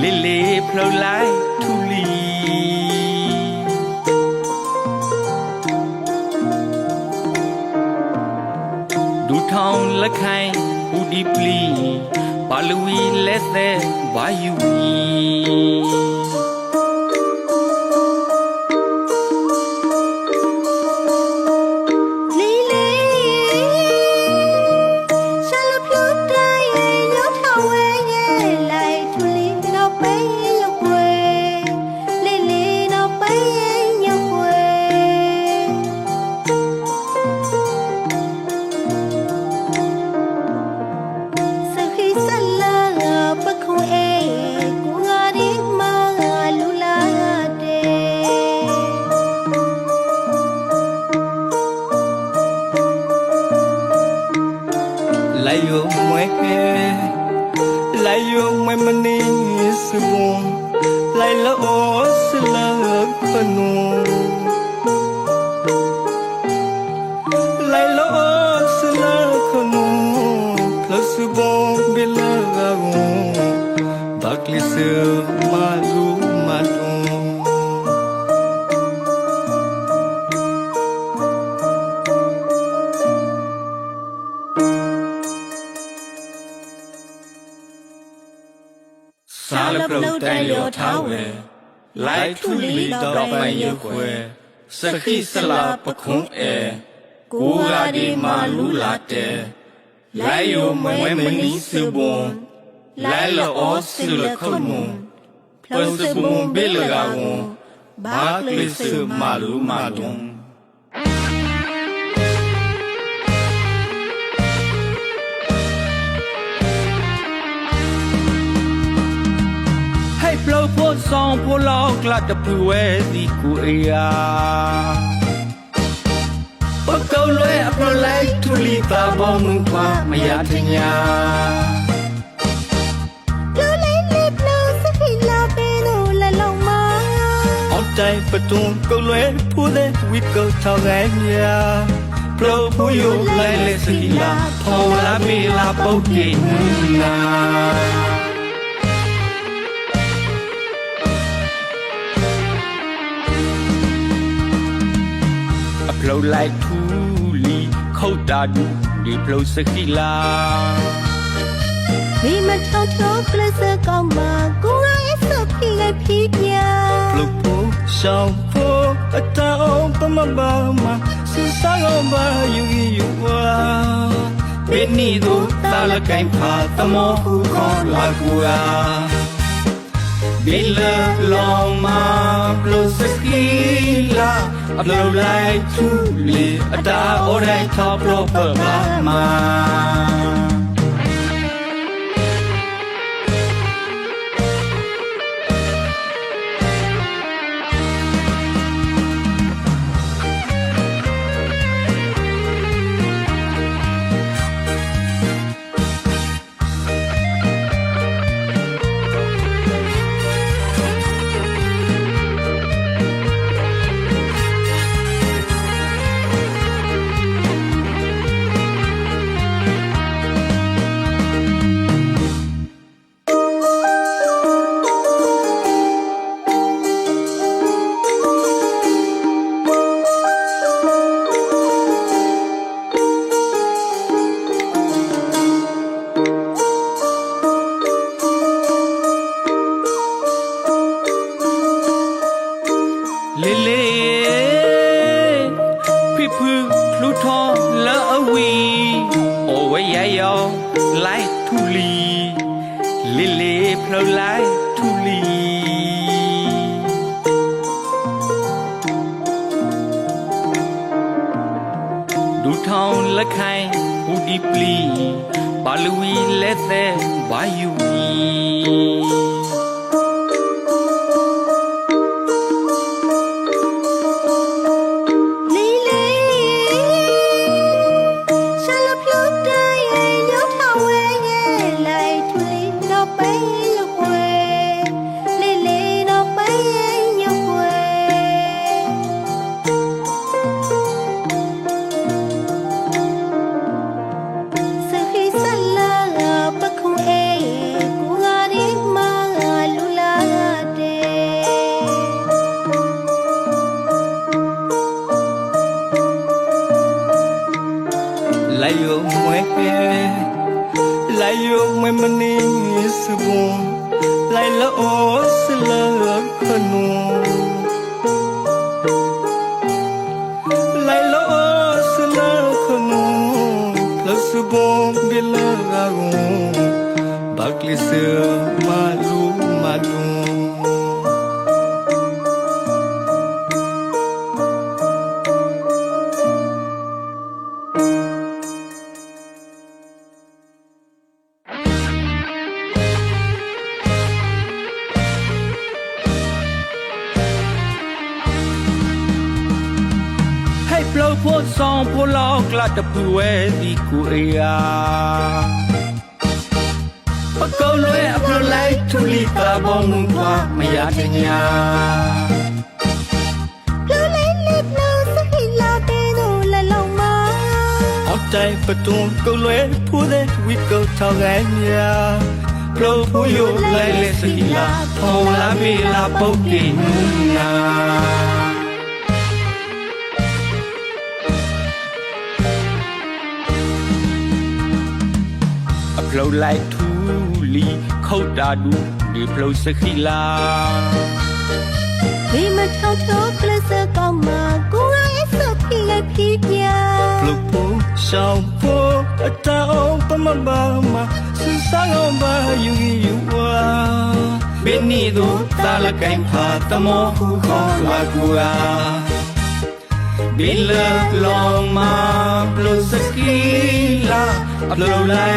လေးလေးဖလှုပ်လိုက်ထူလီဒူထောင်လက်ခိုင်ဦးဒီပလီဘာလူဝီလက်သက်ဘာယူဝီ layung mai mening sebung lai la o selak penuh lai la o selak penuh lesubung bila gaung bakli semalu လပလုတ်တိုင်လျော်ထားဝဲလိုက်ထုလီတော့ပိုင်ရွခွဲစခိစလာပခွန်အဲကိုရာဒီမာလူလာတဲ့လိုက်ယုံမွဲမနီစဘွန်လိုက်လောဆူလခုံမွန်ပစဘွန်ဘေလကဝန်ဘာကလစ်မာလူမာတုံใဆောင်ဖို့လောက်ကလတ်တပွေဒီကိုအေယာပကောလွဲအပလိုက်ထူလီတာဘောမူပါမရတညာတိုင်ပတွန်ကုတ်လွဲဖူးတဲ့ဝိကောထောက်ရဲ့မြာဖလို့ဖူးယူလိုက်လေစီလာပေါ်လာမီလာပုတ်ကိနာ ပလောလိုက်ထူလီခုတ်တာဒူဒီပလောစကီလာမိမထောက်ထောက်ပလစကောင်းမကိုရိုင်းစဖိလိုက်ဖိပြပလောဖို့ရှောင်းဖို့အတောင်ပမဘာမစစာရောဘာယူယူဝါဘယ်နီတို့တာလကိုင်းဖာတမောဟုခေါ်လာကူအာ Bila lama Blosekila Blow like to live Ada orai top proper Mama พี่พึ่งลูทอละอวี โอ้ไว้ยายอไลทุลีลิเลเพลาไลทุลีดูทองละไข่ผู้ดีปลีบาลวีและแต่บายุวี layo mai mani misbu laila buồn khanu laila osla khanu lasbu bilagaru bakli se malu malu ပလောက်ဖို့ဆောင်ဖို့လောက်လာတပူဝဲဒီကိုအေးယာပကောလွဲအပလိုလိုက်ထူလီတာဘုံကွာမရတညာတိုင်ပတုံကိုလွဲဖူးတဲ့ဝီကောထောက်ရဲ့ညာဖလိုဖူးယိုလဲလဲစီလာပေါ်လာမီလာပုတ်ကင်းနာ ဖလုံလိုက်ထူလီခုတ်တာဒူဒီဖလုံစခီလာဒီမထောက်ထောက်ကလစကောင်းမှာကိုရအစခီလိုက်ဖြီးပြဖလုံပုံရှောင်းဖို့အတောင်ပမမမစူဆောင်အောင်ပါယူယူဝါဘင်းနီတို့တာလကိုင်ဖာတမောဟူခေါ်လာကူအား ဘင်းလလောင်မာပလောစခိလာအပလောလို